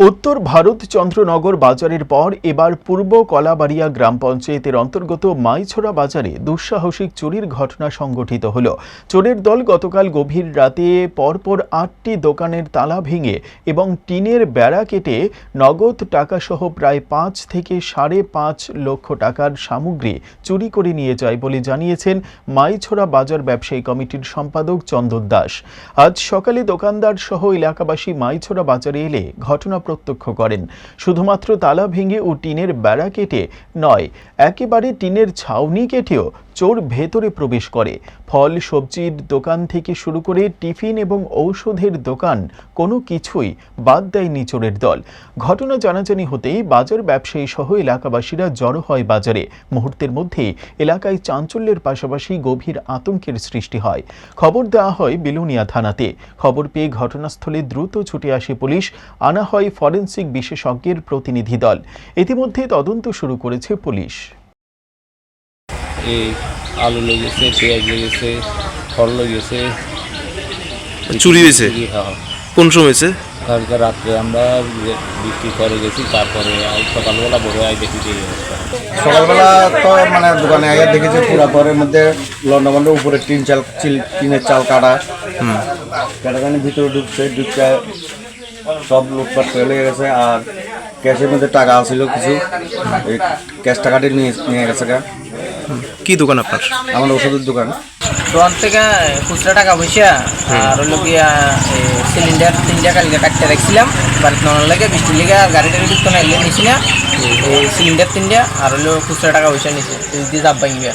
উত্তর ভারত চন্দ্রনগর বাজারের পর এবার পূর্ব কলাবাড়িয়া গ্রাম পঞ্চায়েতের অন্তর্গত মাইছড়া বাজারে দুঃসাহসিক চুরির ঘটনা সংঘটিত হল। চোরের দল গতকাল গভীর রাতে পরপর আটটি দোকানের তালা ভেঙে এবং টিনের বেড়া কেটে নগদ টাকাসহ প্রায় পাঁচ থেকে সাড়ে পাঁচ লক্ষ টাকার সামগ্রী চুরি করে নিয়ে যায় বলে জানিয়েছেন মাইছড়া বাজার ব্যবসায়ী কমিটির সম্পাদক চন্দন দাস। আজ সকালে দোকানদার সহ এলাকাবাসী মাইছড়া বাজারে এলে ঘটনা প্রত্যক্ষ করেন। শুধুমাত্র তালা ভেঙে ও টিনের বেড়া কেটে নয় একেবারে টিনের ছাউনি কেটেও চোর ভেতরে প্রবেশ করে। ফল, সবজির দোকান থেকে শুরু করে টিফিন এবং ঔষধের দোকান কোনো কিছুই বাদ দেয়নি চোরের দল। ঘটনা জানাজানি হতেই বাজার ব্যবসায়ী সহ এলাকাবাসীরা জড়ো হয় বাজারে। মুহূর্তের মধ্যেই এলাকায় চাঞ্চল্যের পাশাপাশি গভীর আতঙ্কের সৃষ্টি হয়। খবর দেওয়া হয় বিলুনিয়া থানাতে। খবর পেয়ে ঘটনাস্থলে দ্রুত ছুটে আসে পুলিশ, আনা হয় ফরেন্সিক বিশেষজ্ঞের প্রতিনিধি দল। ইতিমধ্যে তদন্ত শুরু করেছে পুলিশ। এই আলু লেগেছে পেঁয়াজ লেগেছে ফল লেগেছে চুরি হয়েছে? হ্যাঁ। কোন সময় হয়েছে? কালকে রাত্রে আমরা বিক্রি করে গেছি তারপরে সকালবেলা বড় আই দেখি যে সকালবেলা তো মানে দোকানে আগে দেখেছি পুরো ঘরের মধ্যে লন্ডা উপরে টিন চাল চিল- টিনের চাল কাটা। কাটাকানি ভিতরে ঢুকছে ঢুকছে সব লুটপাট লেগে গেছে আর ক্যাশের মধ্যে টাকা ছিল কিছু। ক্যাশ টাকাটি নিয়ে নিয়ে গেছে গা। কি দোকান আপনার? আমার ওষুধের দোকান। দোকান থেকে খুচরা টাকা পয়সা আর হলো গিয়া সিলিন্ডার তিনটা কালকে কাটতে রাখছিলাম বাড়িতে নেওয়ার লাগে বৃষ্টির লেগে আর গাড়ি টাড়ি ঢুকতো না এলে নিছি না। সিলিন্ডার তিনটা আর হলো খুচরা টাকা পয়সা নিছে দিয়ে যাব গিয়া